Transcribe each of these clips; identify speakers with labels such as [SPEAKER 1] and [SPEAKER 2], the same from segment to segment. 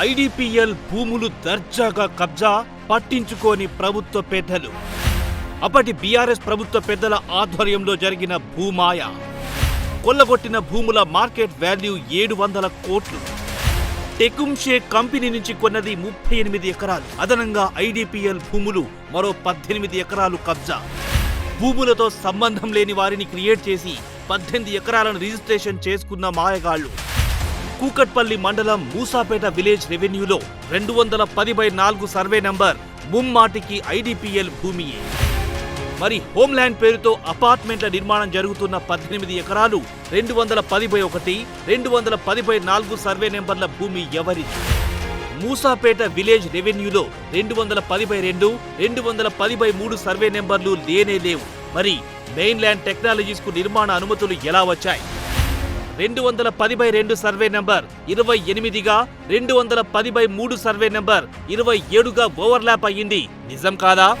[SPEAKER 1] IDPL భూములు దర్జాగా కబ్జా పట్టించుకోని ప్రభుత్వ పెద్దలు. అప్పటి బీఆర్ఎస్ ప్రభుత్వ పెద్దల ఆధ్వర్యంలో జరిగిన భూమాయ. కొల్లగొట్టిన భూముల మార్కెట్ వాల్యూ ఏడు వందల కోట్లు. టెకుంషే కంపెనీ నుంచి కొన్నది ముప్పై ఎనిమిది ఎకరాలు. అదనంగా ఐడిపిఎల్ భూములు మరో పద్దెనిమిది ఎకరాలు కబ్జా. భూములతో సంబంధం లేని వారిని క్రియేట్ చేసి పద్దెనిమిది ఎకరాలను రిజిస్ట్రేషన్ చేసుకున్న మాయగాళ్ళు కూకట్పల్లి మండలం మూసాపేట విలేజ్ రెవెన్యూలో రెండు వందల పది బై నాలుగు సర్వే నంబర్ ముమ్మాటికి ఐడిపిఎల్ భూమియే మరి హోమ్ల్యాండ్ పేరుతో అపార్ట్మెంట్ల నిర్మాణం జరుగుతున్న పద్దెనిమిది ఎకరాలు రెండు వందల పది బై ఒకటి రెండు వందల పది బై నాలుగు సర్వే నెంబర్ల భూమి ఎవరిది? మూసాపేట విలేజ్ రెవెన్యూలో రెండు వందల పది బై రెండు రెండు వందల పది బై మూడు సర్వే నెంబర్లు లేనే లేవు. మరి మెయిన్ల్యాండ్ ల్యాండ్ టెక్నాలజీస్కు నిర్మాణ అనుమతులు ఎలా వచ్చాయి? రెండు వందల పది బై రెండు సర్వే నెంబర్ ఇరవై ఎనిమిదిగా రెండు వందల పది బై మూడు సర్వే నెంబర్ ఇరవై ఏడుగా ఓవర్లాప్ అయ్యింది. నిజం కాదా?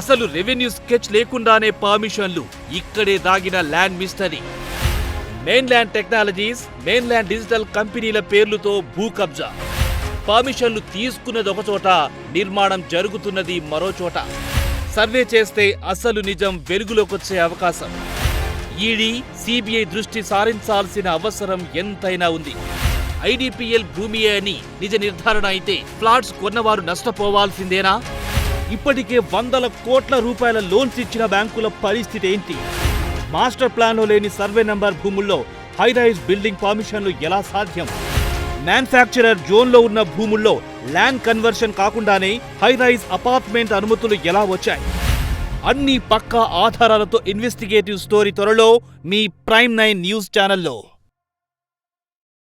[SPEAKER 1] అసలు రెవెన్యూ స్కెచ్ లేకుండానే పర్మిషన్లు ఇక్కడే దాగిన land mystery. Mainland technologies mainland digital కంపెనీల పేర్లతో భూ కబ్జా పర్మిషన్లు తీసుకున్నది ఒకచోట నిర్మాణం జరుగుతున్నది మరోచోట సర్వే చేస్తే అసలు నిజం వెలుగులోకొచ్చే అవకాశం. ఈడీ సిబిఐ దృష్టి సారించాల్సిన అవసరం ఎంతైనా ఉంది. ఐడిపిఎల్ భూమియే అని నిజ నిర్ధారణ అయితే ఫ్లాట్స్ కొన్నవారు నష్టపోవాల్సిందేనా? ఇప్పటికే వందల కోట్ల రూపాయల లోన్స్ ఇచ్చిన బ్యాంకుల పరిస్థితి ఏంటి? మాస్టర్ ప్లాన్లో లేని సర్వే నంబర్ భూముల్లో హైరైజ్ బిల్డింగ్ పర్మిషన్లు ఎలా సాధ్యం? మ్యానుఫ్యాక్చరర్ జోన్లో ఉన్న భూముల్లో ల్యాండ్ కన్వర్షన్ కాకుండానే హైరైజ్ అపార్ట్మెంట్ అనుమతులు ఎలా వచ్చాయి? అన్ని పక్కా ఆధారాలతో ఇన్వెస్టిగేటివ్ స్టోరీ త్వరలో మీ ప్రైమ్ నైన్ న్యూస్ ఛానల్లో.